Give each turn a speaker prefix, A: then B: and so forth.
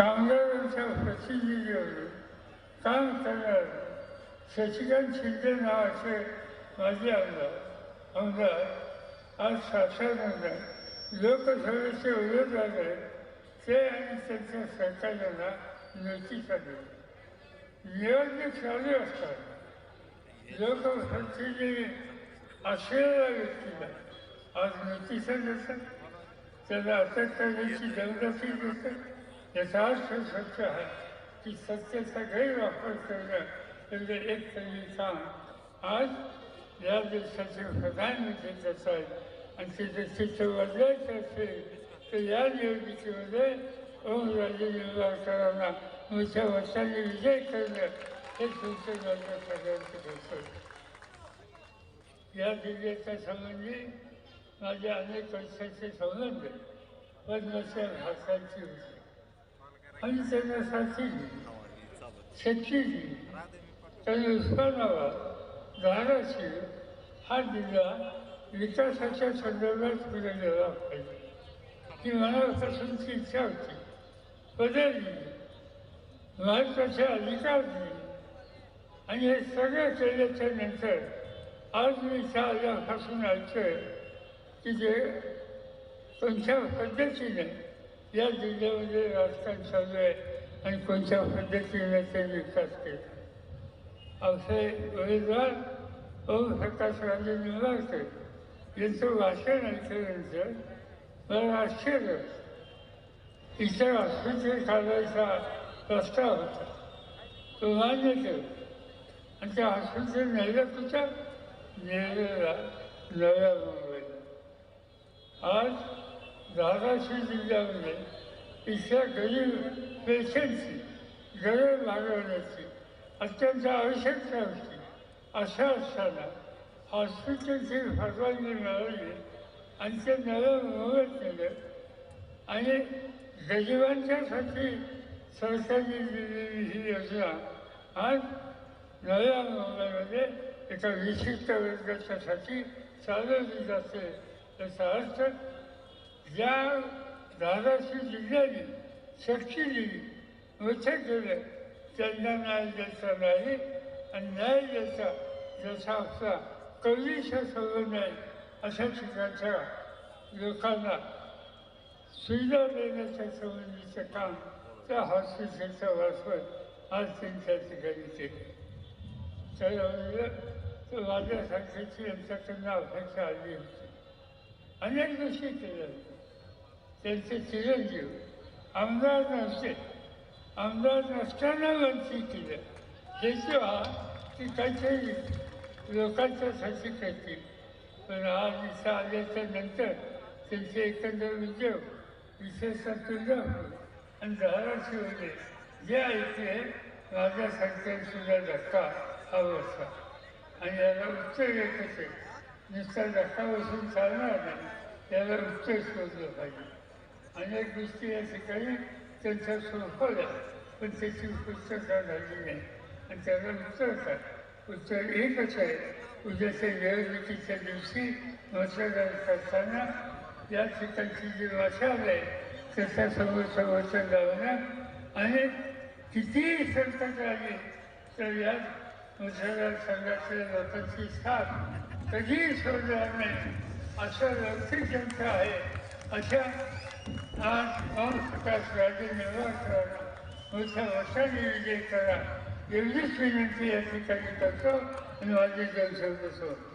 A: सावंगावच्या प्रसिद्धी मिळवली काम करणार शशिकांत शिंदे नावाचे माझे आमदार आमदार आज शासनाला लोकसभेचे उमेदवार आहेत ते आणि त्यांच्या सरकारला नोटीसा दिली निवडणूक चालू असतात लोकप्रतिनिधी असलेल्या व्यक्तीला आज नोटिसा देतात त्याला अटक करण्याची जबाबदारी देतात याचा अर्थ सत्य आहे की सत्याचा गैरवापर करणं म्हणजे एक तरी काम आज या देशाचे प्रधानमंत्री करत आहेत आणि ते जर चित्र बदलायचं असेल तर या निवडणुकीमध्ये ओमराजे निंबाळकरांना मोठ्या मतांनी विजय करणं हे तुमचं माझ्या सगळ्यांचं कर्तव्य या जिल्ह्याच्या संबंधी माझे अनेक वर्षाचे संबंध पद्मश्री भाषांची होते आणि शेतीची साथी त्यांनी उस्मानाबाद धाराशिव हा जिल्हा विकासाच्या संदर्भात पुढे गेला पाहिजे. ही मनापासूनची इच्छा होती. बदलली महत्त्वाचे अधिकार दिले. आणि हे सगळं केल्याच्यानंतर आज मी इथं आल्यापासून ऐकतोय की जे तुमच्या पद्धतीने या जिल्ह्यामध्ये राजकारण चालू आहे आणि कोणत्या पद्धतीने ते विकास केला? अवसे उमेदवार ओमप्रकाश राजे निंबाळकर यांचं वाचन ऐकल्यानंतर मला आश्चर्य इतर हॉस्पिटल काढायचा प्रस्ताव होता. तो मान्य केला. आणि त्या हॉस्पिटल नेलं कुठं नेलेला नव्या मुंबईला. आज धाराशिव जिल्ह्यामध्ये इथल्या गरीब पेशंटची गरज भागवण्याची अत्यंत आवश्यकता होती अशा असताना हॉस्पिटलची परवानगी मिळवली आणि ते नव्या मुंबईत केलं. आणि गरिबांच्यासाठी सरकारने दिलेली ही योजना आज नव्या मुंबईमध्ये एका विशिष्ट वर्गाच्यासाठी चालवली जाते. याचा अर्थ ज्या धाराशिव जिल्ह्याने शक्ती दिली मोठं केलं. त्यांना न्याय द्यायचा नाही आणि न्याय द्यायचा जसा आपला कवीचा संबंध आहे अशा ठिकाणच्या लोकांना सुविधा देण्याच्या संबंधीचं काम त्या हॉस्पिटलच्या वाचवत आज त्यांच्या ठिकाणी केले. तर तो माझ्यासारख्याची यांच्याकडनं अपेक्षा आली होती. अनेक गोष्टी केल्या. होत्या त्यांचे चिरंजीव. आमदार नसते आमदार नसताना मंत्री केलं. हे जेव्हा की काहीतरी लोकांच्यासाठी करतील. पण आज इथं आल्याच्यानंतर त्यांचे एकंदर उद्योग विशेषतः तुळजापूर आणि धाराशिवले जे ऐकले माझ्या सुद्धा धक्का हा बसला आणि याला उत्तर येत असेल नुसता धक्का बसून चालणार नाही. याला उत्तर शोधलं पाहिजे. अनेक गोष्टी या ठिकाणी त्यांच्या सोपवल्या पण त्याची पुस्तकं झाली नाही. आणि त्याला उत्तर काय उत्तर एकच आहे. उद्याच्या निवडणुकीच्या दिवशी मतदान करताना या ठिकाणची जी मशाल आहे त्याच्यासमोरचं वचन लावणं आणि कितीही संकट आली. तर या मतदारसंघातल्या लोकांची साथ कधीही सोडणार नाही. असं लौकिक जनता आहे अशा आज ओम प्रकाश राजे निवासकरांना मोठ्या वर्षाने विजय करा एवढीच विनंती या ठिकाणी करतो आणि माझी जनसंघ सोडतो